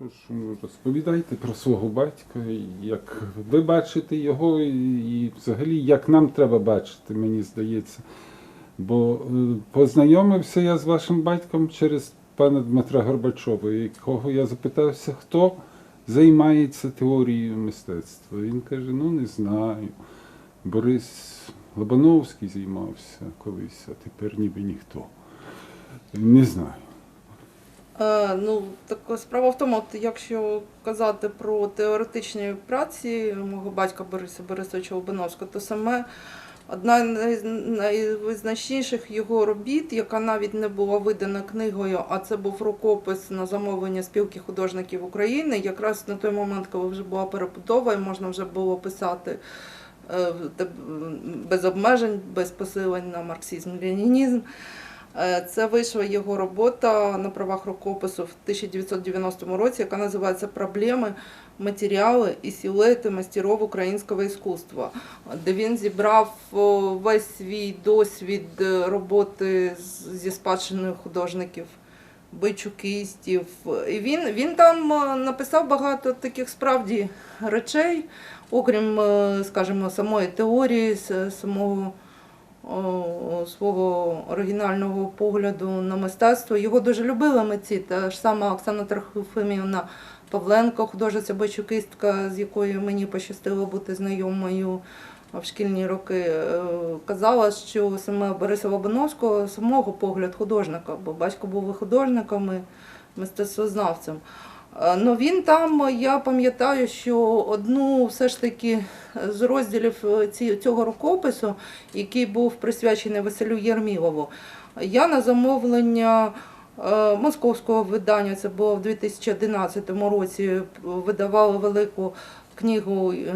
Прошу, розповідайте про свого батька, як ви бачите його, і і взагалі як нам треба бачити, мені здається. Бо е, познайомився я з вашим батьком через пана Дмитра Горбачова, якого я запитався, хто займається теорією мистецтва. Він каже: ну не знаю. Борис Лобановський займався колись, а тепер ніби ніхто. Не знаю. Е, ну, так справа в тому, якщо казати про теоретичні праці мого батька Бориса Борисовича Лобановського, то саме одна з найвизначніших його робіт, яка навіть не була видана книгою, а це був рукопис на замовлення спілки художників України, якраз на той момент, коли вже була перебудова, і можна вже було писати е, без обмежень, без посилень на марксизм, ленінізм. Е, Це вийшла його робота на правах рукопису в 1990 році, яка називається Проблеми, матеріали і силуети мастеров українського іскусства, де він зібрав весь свій досвід е, роботи зі спадщиною художників. Бичукистів. І він, він там е, написав багато таких справді речей, окрім, е, скажімо, самої теорії, самого свого оригінального погляду на мистецтво. Його дуже любили митці. Та ж сама Оксана Трохимівна Павленко, художниця Бойчукистка, з якою мені пощастило бути знайомою в шкільні роки, е, казала, що саме Бориса Лобановського самого погляд художника, бо батько був і художником, і мистецтвознавцем. Е, Ну він там, я пам'ятаю, що одну все ж таки з розділів е, цього рукопису, який був присвячений Василю Єрмілову, я на замовлення е, московського видання, це було в 2011 році, видавала велику книгу е,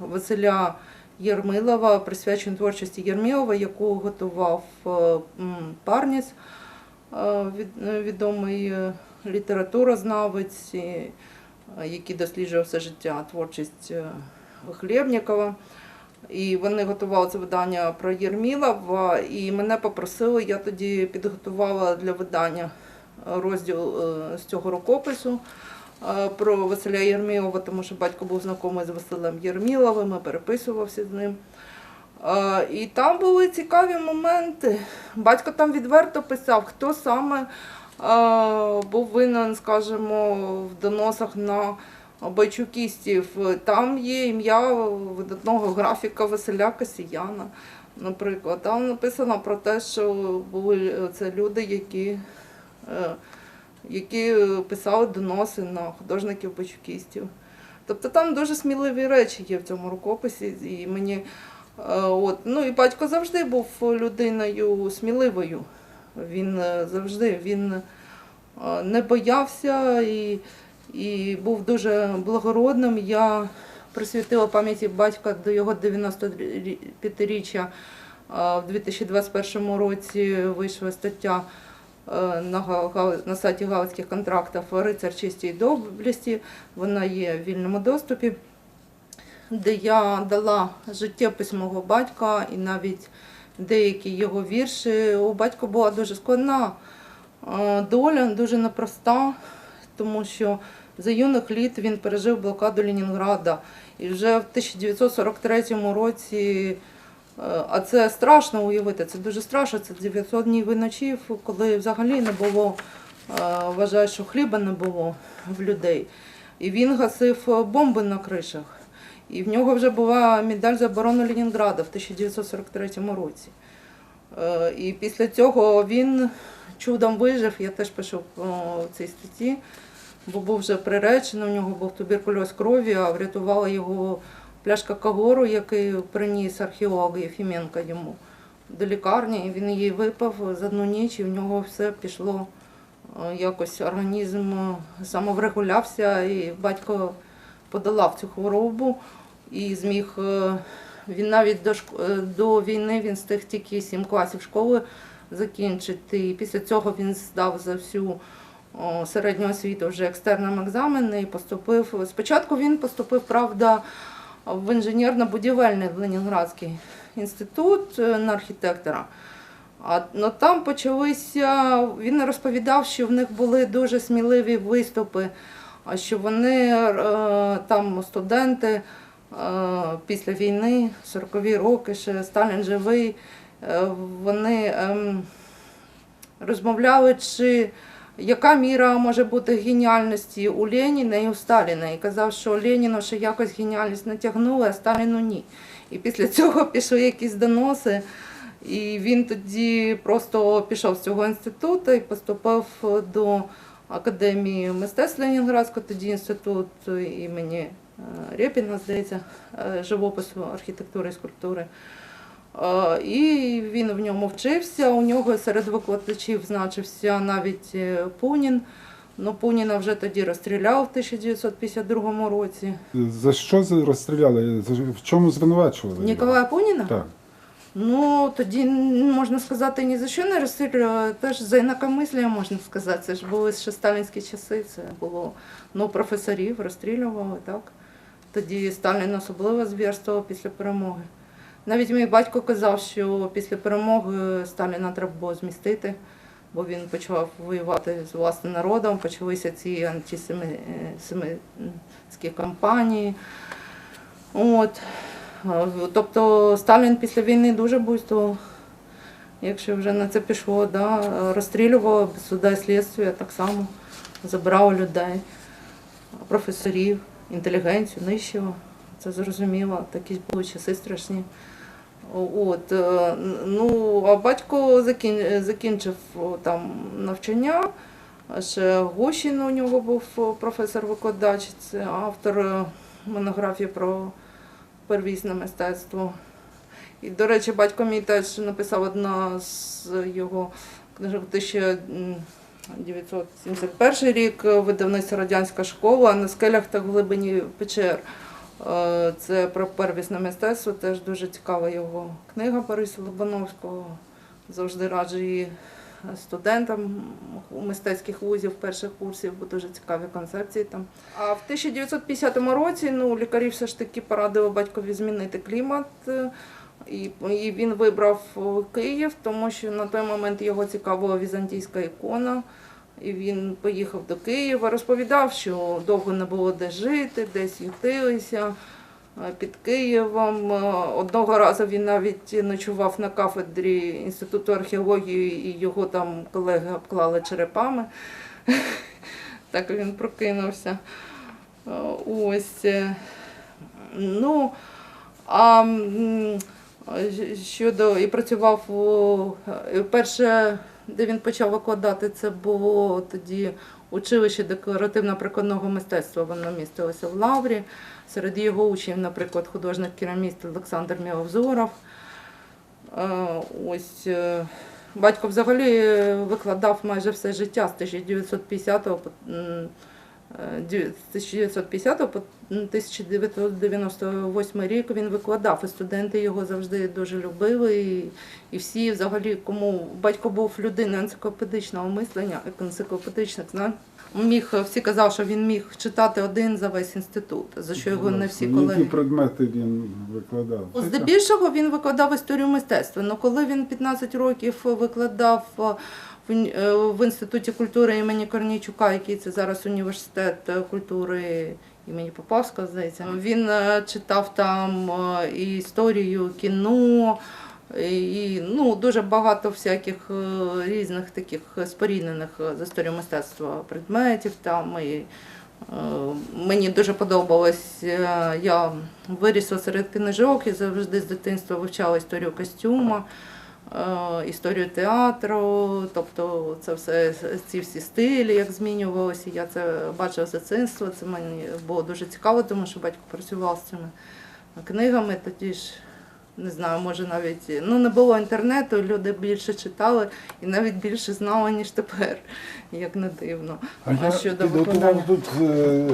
Василя Єрмилова, присвячену творчості Єрмілова, яку готував е, Парніс, е, від- е, відомий е, літературознавець, і, е, який досліджував все життя творчість е, Хлєбнікова. І вони готували це видання про Єрмілова, і мене попросили, я тоді підготувала для видання розділ е, з цього рукопису е, про Василя Єрмілова, тому що батько був знайомий з Василем Єрміловим, і переписувався з ним. Е, І там були цікаві моменти. Батько там відверто писав, хто саме е, був винен, скажімо, в доносах на бойчукістів. Там є ім'я видатного графіка Василя Касіяна, наприклад. Там написано про те, що були це люди, які, е, які писали доноси на художників бойчукістів. Тобто там дуже сміливі речі є в цьому рукописі, і мені е, от, ну і батько завжди був людиною сміливою. Він е, завжди він е, не боявся і, і був дуже благородним. Я присвятила пам'яті батька до його 95-річчя. Е, В 2021 році вийшла стаття е, на, на сайті Галицьких контрактів Рицар честі і доблесті. Вона є в вільному доступі, де я дала життєпис мого батька і навіть деякі його вірші. У батька була дуже складна е, доля, дуже непроста, тому що за юних літ він пережив блокаду Ленінграда. І вже в 1943 році, е, а це страшно уявити, це дуже страшно, це 900 днів і ночів, коли взагалі не було, е, вважаю, що хліба не було в людей. І він гасив бомби на кришах. І в нього вже була медаль за оборону Ленінграда в 1943 році. І після цього він чудом вижив, я теж пишу в цій статті, бо був вже приречений, у нього був туберкульоз крові, а врятувала його пляшка Кагору, який приніс археолог Єфіменко йому до лікарні. І він її випив за одну ніч, і в нього все пішло е, якось організм е, самоврегулявся, і батько подолав цю хворобу і зміг. е, Він навіть до, е, до війни він встиг тільки сім класів школи закінчити. І після цього він здав за всю середню освіту вже екстерним екзамени і поступив. Спочатку він поступив, правда, в інженерно-будівельний Ленінградський інститут е, на архітектора. А ну, там почалися, він розповідав, що в них були дуже сміливі виступи а що вони е, там студенти е, після війни, 40-ві роки, ще Сталін живий, е, вони ем, розмовляли, чи яка міра може бути геніальності у Леніна і у Сталіна. І казав, що Леніну ще якось геніальність натягнули, а Сталіну ні. І після цього пішли якісь доноси. І він тоді просто пішов з цього інституту і поступив до Академії мистецтв Ленінградського, тоді інститут імені е, Рєпіна, здається, е, живопису, архітектури і скульптури. Е, І він в ньому вчився. У нього серед викладачів значився навіть Пунін. Ну, Пуніна вже тоді розстріляв в 1952 році. За що розстріляли? В чому звинувачували? Ніколая Пуніна? Так. Ну, тоді можна сказати, ні за що не розстрілювали, теж за інакомислення можна сказати. Це ж були ще сталінські часи, це було ну, професорів розстрілювали, так. Тоді Сталін особливо звірствував після перемоги. Навіть мій батько казав, що після перемоги Сталіна треба було змістити, бо він почав воювати з власним народом, почалися ці антисемітські кампанії. От. Тобто Сталін після війни дуже буйствував, якщо вже на це пішло, да, розстрілював без суда і слідства так само, забирав людей, професорів, інтелігенцію, нищив. Це зрозуміло, такі були часи страшні. От, е, ну, а батько закінчив там навчання. Ще Гущин у нього був професор-викладач, це автор е, монографії про первісне мистецтво. І, до речі, батько мій теж написав одна з його книжок 1971 рік, видавництво Радянська школа на скелях та в глибині печер. Е, Це про первісне мистецтво, теж дуже цікава його книга Бориса Лобановського. Завжди раджу її студентам мистецьких вузів перших курсів, бо дуже цікаві концепції там. А в 1950 році ну, лікарі все ж таки порадили батькові змінити клімат. е, І, він вибрав Київ, тому що на той момент його цікавила візантійська ікона. І він поїхав до Києва, розповідав, що довго не було де жити, десь ютилися е, під Києвом. Е, Одного разу він навіть ночував на кафедрі Інституту археології, і його там колеги обклали черепами. Так він прокинувся. Е, Ось. е, Ну, а е, щодо і працював е, перше, де він почав викладати, це було тоді училище декоративно-прикладного мистецтва. Воно містилося в Лаврі. Серед його учнів, наприклад, художник-кераміст Олександр Міловзоров. Е, Ось е, батько взагалі викладав майже все життя з 1950 по е, 1950 по 1998 рік він викладав, і студенти його завжди дуже любили. І, і всі, взагалі, кому батько був людиною енциклопедичного мислення, енциклопедичних знань. Міг всі казали, що він міг читати один за весь інститут, за що його не всі Які предмети він викладав? Здебільшого він викладав історію мистецтва. але коли він 15 років викладав в, е, в інституті культури імені Корнійчука, який це зараз університет е, культури імені Поповського, здається, він е, читав там і історію кіно. І ну, дуже багато всяких різних таких споріднених з історією мистецтва предметів там і Мені дуже подобалось. Я вирісла серед книжок і завжди з дитинства вивчала історію костюма, історію театру, тобто це все ці всі стилі, як змінювалося. Я це бачила з дитинства. Це мені було дуже цікаво, тому що батько працював з цими книгами. Тоді ж не знаю, може навіть ну не було інтернету, люди більше читали і навіть більше знали, ніж тепер, як не дивно. А я щодо виконання? тут е,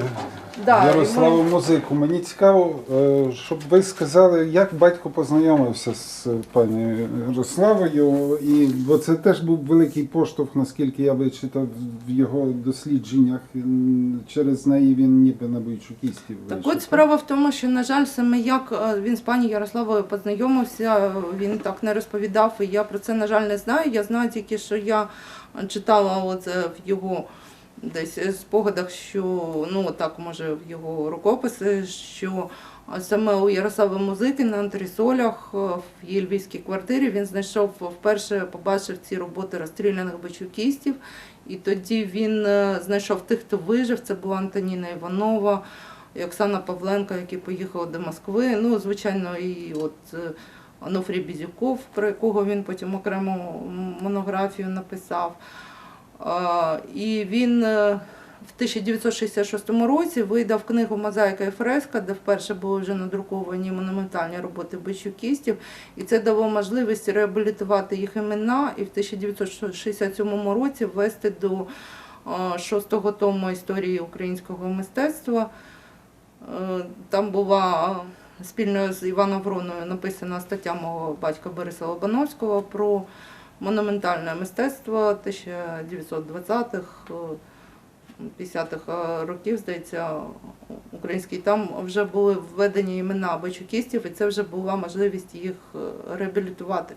Да, Ярославу ми- музику. Мені цікаво, е, щоб ви сказали, як батько познайомився з пані Ярославою. І бо це теж був великий поштовх, наскільки я вичитав в його дослідженнях. М, Через неї він ніби на бойчукістів Так вийшов. от справа в тому, що, на жаль, саме як е, він з пані Ярославою познайомився, він так не розповідав, і я про це, на жаль, не знаю. Я знаю тільки, що я читала оце в його десь е, спогадах, що ну так може в його рукописи, що саме у Ярослава Музики на антресолях е, в її львівській квартирі він знайшов вперше, побачив ці роботи розстріляних бичукістів. І тоді він е, знайшов тих, хто вижив. Це була Антоніна Іванова, і Оксана Павленко, які поїхали до Москви. Ну, звичайно, і от е, Онуфрій Бізюков, про якого він потім окрему монографію написав. І він е, в 1966 році видав книгу Мозаїка і фреска, де вперше були вже надруковані монументальні роботи бичукістів. І це дало можливість реабілітувати їх імена і в 1967 році ввести до е, шостого тому історії українського мистецтва. Е, Там була спільно з Іваном Вроною написана стаття мого батька Бориса Лобановського про монументальне мистецтво 1920-х, е, 50-х років, здається, український. Там вже були введені імена бичукістів, і це вже була можливість їх е, реабілітувати.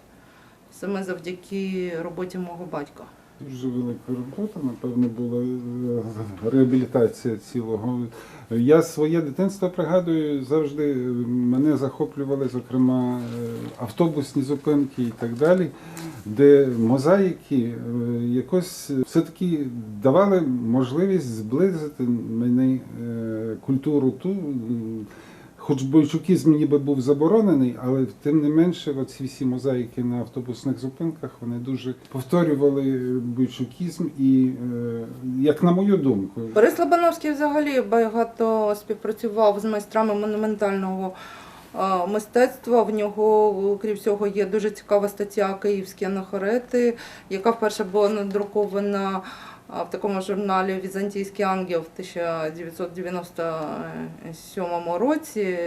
Саме завдяки роботі мого батька. Дуже велика робота, напевно, була е, реабілітація цілого. Я своє дитинство пригадую, завжди мене захоплювали, зокрема, е, автобусні зупинки і так далі, де мозаїки е, якось все-таки давали можливість зблизити мені е, культуру ту. Хоч бойчукізм ніби був заборонений, але тим не менше, оці всі мозаїки на автобусних зупинках вони дуже повторювали бойчукізм і, е, як на мою думку, Борис Лобановський взагалі багато співпрацював з майстрами монументального е, мистецтва. В нього, крім всього, є дуже цікава стаття Київські анахорети, яка вперше була надрукована в такому журналі Візантійський ангел в 1997 році.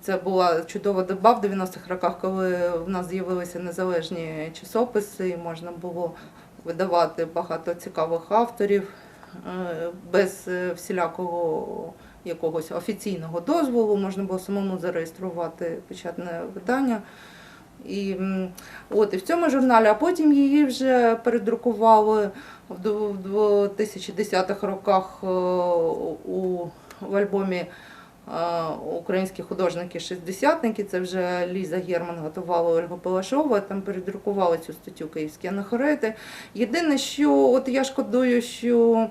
Це була чудова доба в 90-х роках, коли в нас з'явилися незалежні часописи, і можна було видавати багато цікавих авторів е, без е, всілякого якогось офіційного дозволу, можна було самому зареєструвати печатне видання. І, от, і в цьому журналі, а потім її вже передрукували в ду- в 2010-х роках е, у, в альбомі Українські художники-шістдесятники. Це вже Ліза Герман готувала Ольга Палашова, там передрукували цю статтю Київські анахорети. Єдине, що от я шкодую, що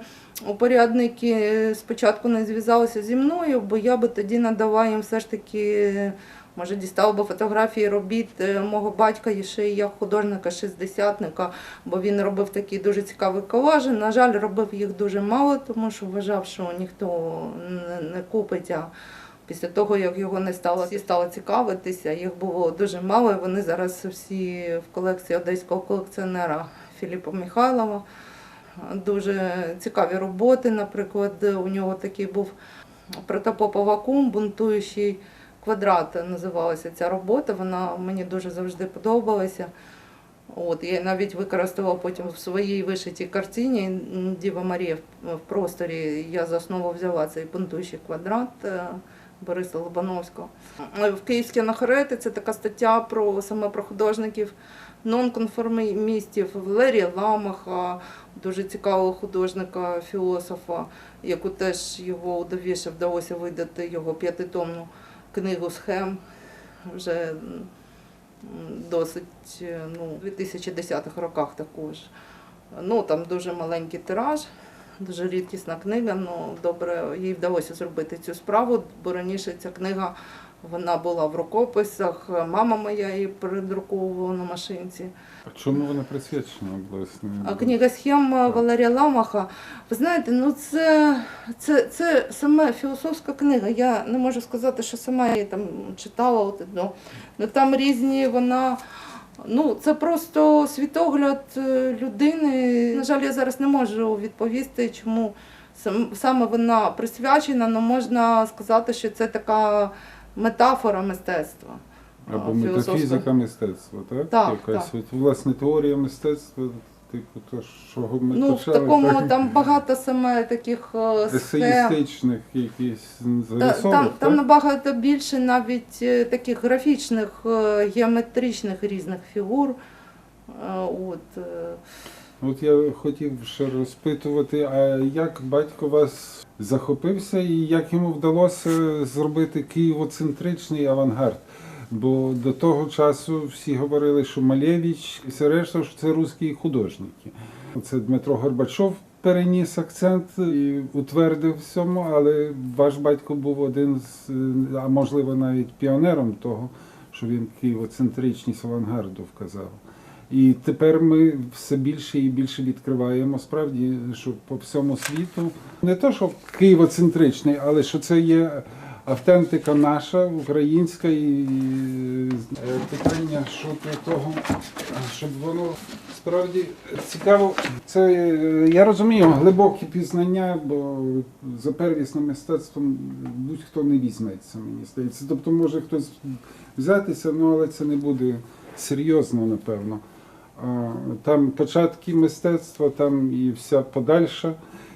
упорядники спочатку не зв'язалися зі мною, бо я би тоді надала їм все ж таки. Може, дістав би фотографії робіт е, мого батька і ще й як художника-шістдесятника, бо він робив такі дуже цікаві колажі. На жаль, робив їх дуже мало, тому що вважав, що ніхто не- купить. А після того, як його не стало, всі стали цікавитися, їх було дуже мало. і Вони зараз всі в колекції одеського колекціонера Філіпа Михайлова. Дуже цікаві роботи. Наприклад, у нього такий був протопопа вакуум, бунтуючий квадрат називалася ця робота. Вона мені дуже завжди подобалася. От, я навіть використала потім в своїй вишитій картині Діва Марія в- просторі. Я за основу взяла цей бунтуючий квадрат е, Бориса Лобановського. В Київській анахорети це така стаття про саме про художників нонконформістів Валерія Ламаха, дуже цікавого художника, філософа, яку теж його удовіше вдалося видати його п'ятитомну книгу схем вже досить е, ну, в 2010-х роках також. Ну, там дуже маленький тираж, дуже рідкісна книга. Ну, добре, їй вдалося зробити цю справу, бо раніше ця книга вона була в рукописах. Мама моя її передруковувала на машинці. А чому вона присвячена, власне? А книга схем Валерія Ламаха. Ви знаєте, ну це, це, це саме філософська книга. Я не можу сказати, що сама я її там читала. От, ну, ну, там різні вона. Ну, це просто світогляд е, людини. На жаль, я зараз не можу відповісти, чому саме вона присвячена, але можна сказати, що це така метафора мистецтва. Або метафізика мистецтва, так? Так, Якась так. От, власне теорія мистецтва, типу, то, що ми Ну, в такому так? там багато саме таких е, есеїстичних якісь зарисовок, Там, так? там набагато більше навіть е, таких графічних, е, геометричних різних фігур. От. От я хотів ще розпитувати, а як батько вас захопився і як йому вдалося зробити києвоцентричний авангард? Бо до того часу всі говорили, що Малєвич і все решта, що це русські художники. Це Дмитро Горбачов переніс акцент і утвердив в цьому, але ваш батько був один з, а можливо навіть піонером того, що він києвоцентричність авангарду вказав. І тепер ми все більше і більше відкриваємо справді, що по всьому світу не то, що києвоцентричний, але що це є автентика наша, українська, і е, питання, що для того, щоб воно справді цікаво. Це е, я розумію глибокі пізнання, бо за первісним мистецтвом будь-хто не візьметься, мені здається. Тобто може хтось взятися, ну але це не буде серйозно, напевно. Там початки мистецтва, там і вся подальша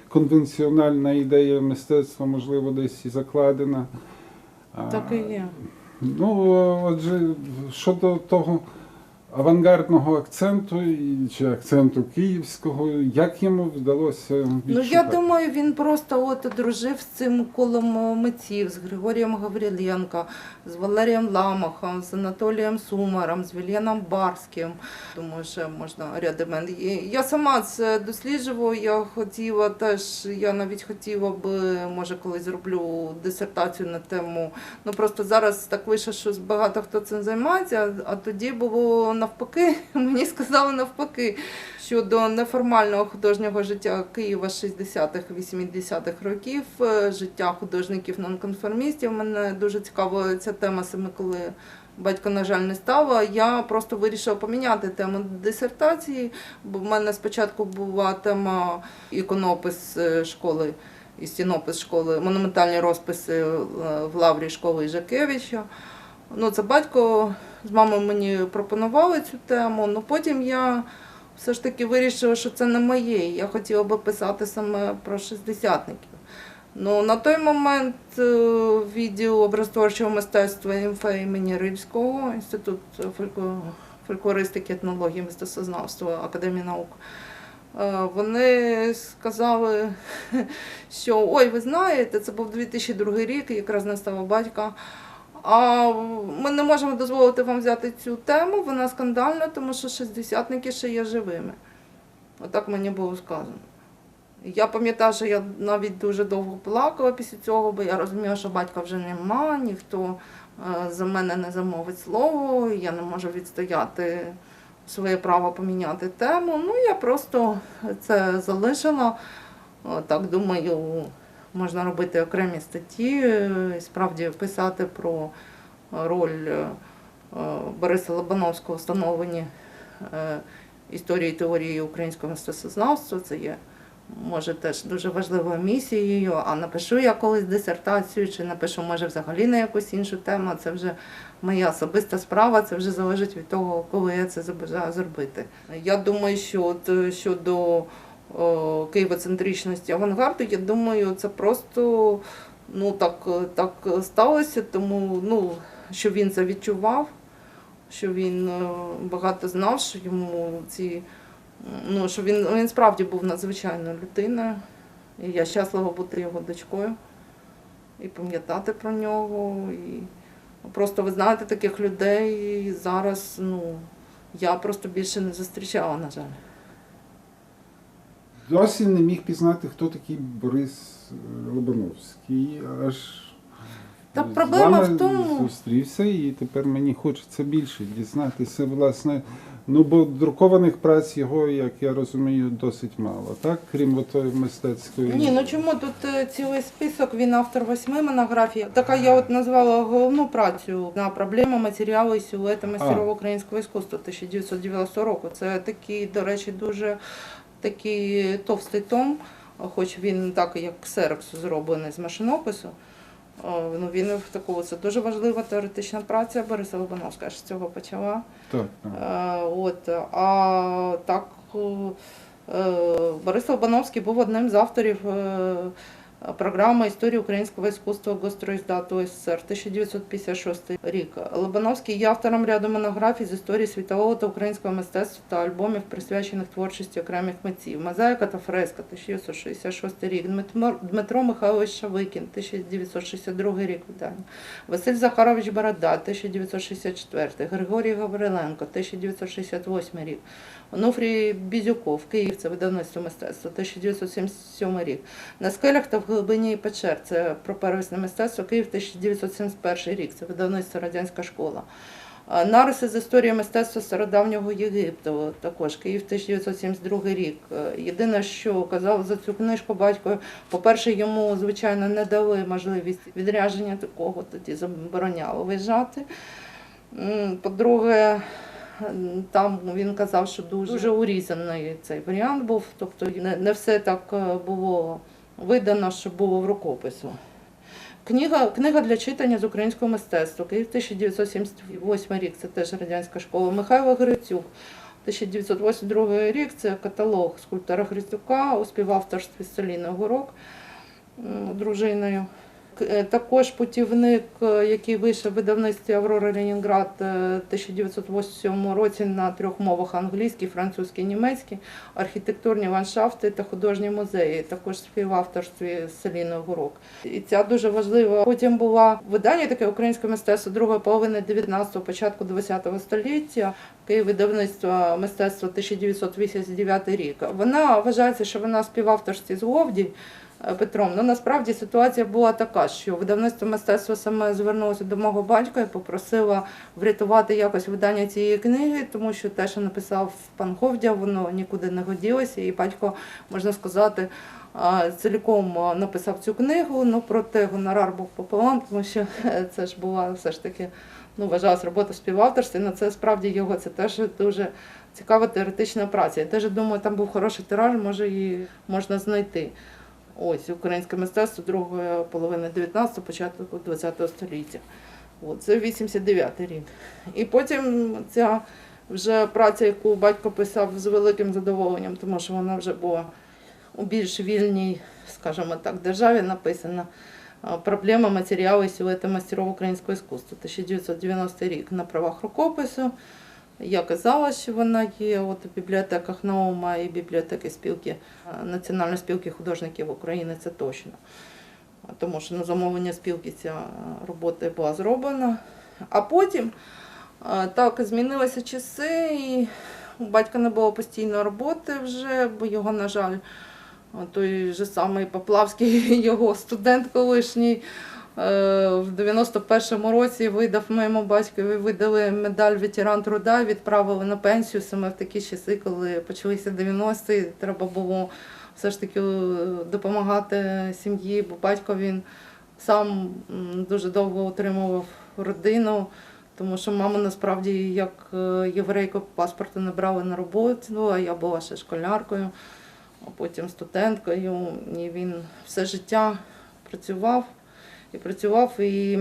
конвенціональна ідея мистецтва, можливо, десь і закладена. Так і є. Ну, отже, щодо того авангардного акценту і- чи акценту київського, як йому вдалося Ну я думаю, він просто от дружив з цим колом митців, з Григорієм Гавриленко, з Валерієм Ламахом, з Анатолієм Сумаром, з Вільяном Барським. Думаю, ще можна ряд імен. І Я сама це досліджувала. Я хотіла теж, я навіть хотіла би, може, колись зроблю дисертацію на тему. Ну просто зараз так вийшло, що багато хто цим займається, а тоді було навпаки. Мені сказали навпаки щодо неформального художнього життя Києва 60-х, 80-х років, е, життя художників-нонконформістів. Мене дуже цікавила ця тема саме коли. Батько, на жаль, не стало. Я просто вирішила поміняти тему дисертації, бо в мене спочатку була тема іконопис е, школи і стінопис школи, монументальні розписи е, в лаврі школи Іжакевича. Ну, це батько з мамою мені пропонували цю тему. Ну потім я все ж таки вирішила, що це не моє. Я хотіла би писати саме про шістдесятників. Ну, на той момент е, відділ образотворчого мистецтва МФ імені Рильського, інститут фольклористики, етнології, мистецтвознавства Академії наук. е, Вони сказали, що ой, ви знаєте, це був 2002 рік, якраз не батька. А ми не можемо дозволити вам взяти цю тему, вона скандальна, тому що шістдесятники ще є живими. Отак мені було сказано. Я пам'ятаю, що я навіть дуже довго плакала після цього, бо я розуміла, що батька вже нема, ніхто е, за мене не замовить слово, я не можу відстояти своє право поміняти тему. Ну, я просто це залишила. Так думаю, можна робити окремі статті, е, справді писати про роль е, Бориса Лобановського в встановленні е, історії і теорії українського мистецтвознавства. Це є може теж дуже важливою місією. А напишу я колись дисертацію, чи напишу, може, взагалі на якусь іншу тему. Це вже моя особиста справа, це вже залежить від того, коли я це забажаю зробити. Я думаю, що от е, щодо києвоцентричності авангарду, я думаю, це просто ну, так, е, так сталося, тому ну, що він це відчував, що він е, багато знав, що йому ці ну, що він, він справді був надзвичайною людиною. І я щаслива бути його дочкою і пам'ятати про нього. І просто ви знаєте таких людей зараз, ну, я просто більше не зустрічала, на жаль. Досі не міг пізнати, хто такий Борис е, Лобановський. Аж Та з проблема вами в тому- зустрівся, і тепер мені хочеться більше дізнатися, власне. Ну, бо друкованих праць його, як я розумію, досить мало, так? Крім отої мистецької. Ні, ну чому тут е, цілий список, він автор восьми монографій. Така я от назвала головну працю на проблему матеріалу і силуети мастерів українського іскусства 1990 року. Це такий, до речі, дуже такий товстий том, хоч він так як ксерокс зроблений з машинопису. Ну, він в такому це дуже важлива теоретична праця. Бориса Лобановська ж з цього почала. Так, так. Е, От, а так, е, Борис Лобановський був одним з авторів е, Програма історії українського іскусства Гостройздату СССР 1956 рік. Лобановський є автором ряду монографій з історії світового та українського мистецтва та альбомів, присвячених творчості окремих митців. Мозаїка та фреска 1966 рік. Дмитро Михайлович Шавикін 1962 рік видання. Василь Захарович Борода 1964, Григорій Гавриленко 1968 рік. Онуфрій Бізюков, Київ, це видавництво мистецтва 1977 рік. На скелях та в глибині печер це про первісне мистецтво Київ 1971 рік. Це видавництво Радянська школа. Нариси з історії мистецтва стародавнього Єгипту, також Київ 1972 рік. Єдине, що казав за цю книжку батько, по-перше, йому, звичайно, не дали можливість відрядження такого, тоді забороняли виїжджати. По-друге, там він казав, що дуже, дуже урізаний цей варіант був, тобто не, не все так е, було видано, що було в рукопису. Книга, книга для читання з українського мистецтва. Київ 1978 рік, це теж радянська школа. Михайло Грицюк. 1982 рік це каталог скульптора Грицюка у співавторстві з Селіною Горок, дружиною. Е, Також путівник, е, який вийшов в видавництві Аврора Ленінград е, 1987 році на трьох мовах англійський, французький, німецький, архітектурні ландшафти та художні музеї, також співавторстві Селіною Гурок. І ця дуже важлива. Потім була видання таке українське мистецтво другої половини 19-го, початку 20-го століття. Київ видавництво мистецтва 1989 рік. Вона вважається, що вона співавторстві з Говді. Е, Петром, ну насправді ситуація була така, що видавництво мистецтва саме звернулося до мого батька і попросила врятувати якось видання цієї книги, тому що те, що написав пан Говдя, воно нікуди не годілося. І батько, можна сказати, цілком написав цю книгу. Ну проте гонорар був пополам, тому що е, це ж була все ж таки ну, вважалась робота в співавторстві. На це справді його це теж дуже цікава теоретична праця. Я теж думаю, там був хороший тираж, може її можна знайти. Ось українське мистецтво другої половини 19-го, початку 20-го століття. От, це 89-й рік. І потім ця вже праця, яку батько писав з великим задоволенням, тому що вона вже була у більш вільній, скажімо так, державі написана. Проблема матеріалу і силуети мастеров українського іскусства, 1990 рік на правах рукопису. Я казала, що вона є от у бібліотеках Наума і бібліотеки спілки е, Національної спілки художників України, це точно. Тому що на замовлення спілки ця е, робота була зроблена. А потім е, так змінилися часи, і у батька не було постійної роботи вже, бо його, на жаль, той же самий Поплавський, його студент колишній. Е, В 91-му році видав моєму батькові видали медаль ветеран труда, відправили на пенсію саме в такі часи, коли почалися 90-ті. Треба було все ж таки е, допомагати сім'ї, бо батько він сам дуже довго утримував родину. Тому що маму насправді як е, єврейку паспорту не брали на роботу, а я була ще школяркою, а потім студенткою. І він все життя працював і працював. І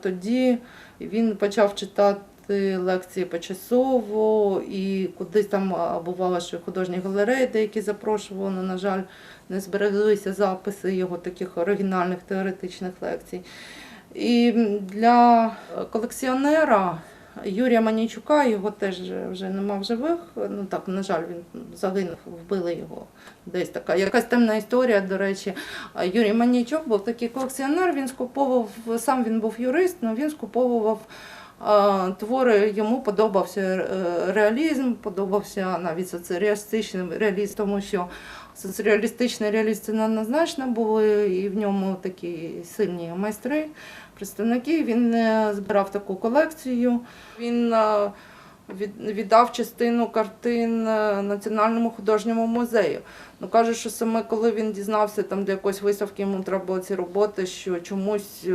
тоді він почав читати лекції почасово, і кудись там бувало, що художні галереї деякі запрошували, на жаль, не збереглися записи його таких оригінальних теоретичних лекцій. І для колекціонера Юрія Манічука, його теж вже нема в живих. Ну так, на жаль, він загинув, вбили його. Десь така якась темна історія, до речі. Юрій Манічук був такий колекціонер, він скуповував, сам він був юрист, але він скуповував твори, йому подобався е, реалізм, подобався навіть соціалістичний реалізм, тому що соціалістичні реалісти неоднозначно були, і в ньому такі сильні майстри, представники. Він е, збирав таку колекцію. Він е, віддав частину картин е, Національному художньому музею. Ну каже, що саме коли він дізнався там для якоїсь виставки, йому треба було ці роботи, що чомусь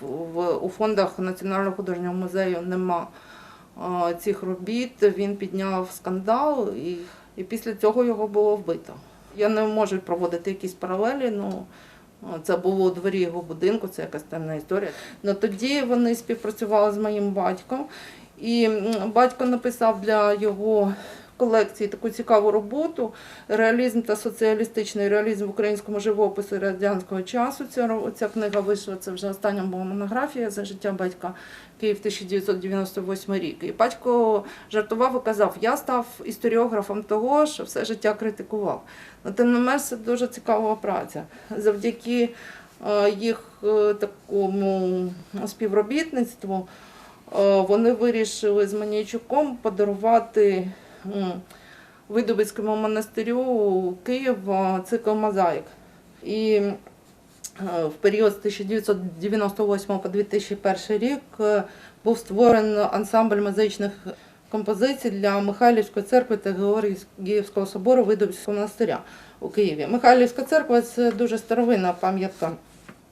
в, у фондах Національного художнього музею нема цих робіт. Він підняв скандал, і, і після цього його було вбито. Я не можу проводити якісь паралелі. Ну це було у дворі його будинку, це якась темна історія. Но тоді вони співпрацювали з моїм батьком. І батько написав для його колекції таку цікаву роботу Реалізм та соціалістичний реалізм в українському живописі радянського часу. Ця, ця книга вийшла, це вже остання була монографія за життя батька Київ 1998 рік. І батько жартував і казав: я став історіографом того, що все життя критикував. Ну, тим не менш, це дуже цікава праця. Завдяки е, їх е, такому співробітництву е, вони вирішили з Манійчуком подарувати м, Видобицькому монастирю Києва цикл мозаїк. І е, в період з 1998 по 2001 рік е, був створений ансамбль музичних композицій для Михайлівської церкви та Георгіївського собору Видобицького монастиря у Києві. Михайлівська церква це дуже старовинна пам'ятка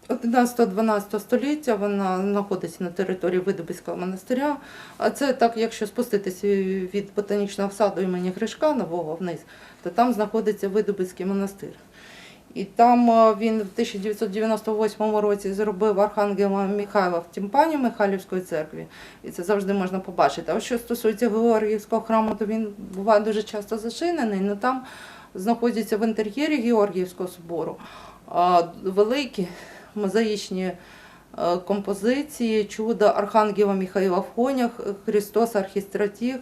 11-12 століття. Вона знаходиться на території Видобицького монастиря. А це так, якщо спуститися від ботанічного саду імені Гришка нового вниз, то там знаходиться Видобицький монастир. І там е, він в 1998 році зробив архангела Михайла в тімпані Михайлівської церкви, і це завжди можна побачити. А що стосується Георгіївського храму, то він буває дуже часто зачинений, але там знаходяться в інтер'єрі Георгіївського собору а, великі мозаїчні е, композиції, чудо Архангела Михайла в конях, Христос Архістратіг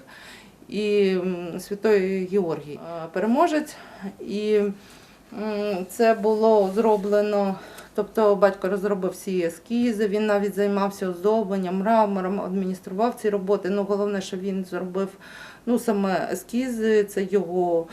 і Святой Георгій е, переможець. І це було зроблено. Тобто батько розробив всі ескізи, він навіть займався оздобленням, мрамором, адміністрував ці роботи. Ну, головне, що він зробив ну, саме ескізи, це його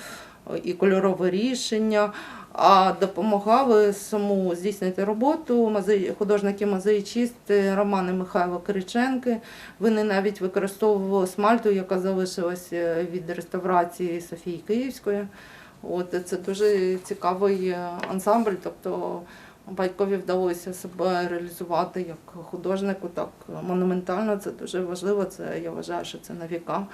е, і кольорове рішення. А допомагали саму здійснити роботу художники-мозаїчисти Романи Михайло Кириченки. Вони навіть використовували смальту, яка залишилася від реставрації Софії Київської. От це дуже цікавий ансамбль. Тобто батькові вдалося себе реалізувати як художнику, так монументально. Це дуже важливо. Це я вважаю, що це на віка.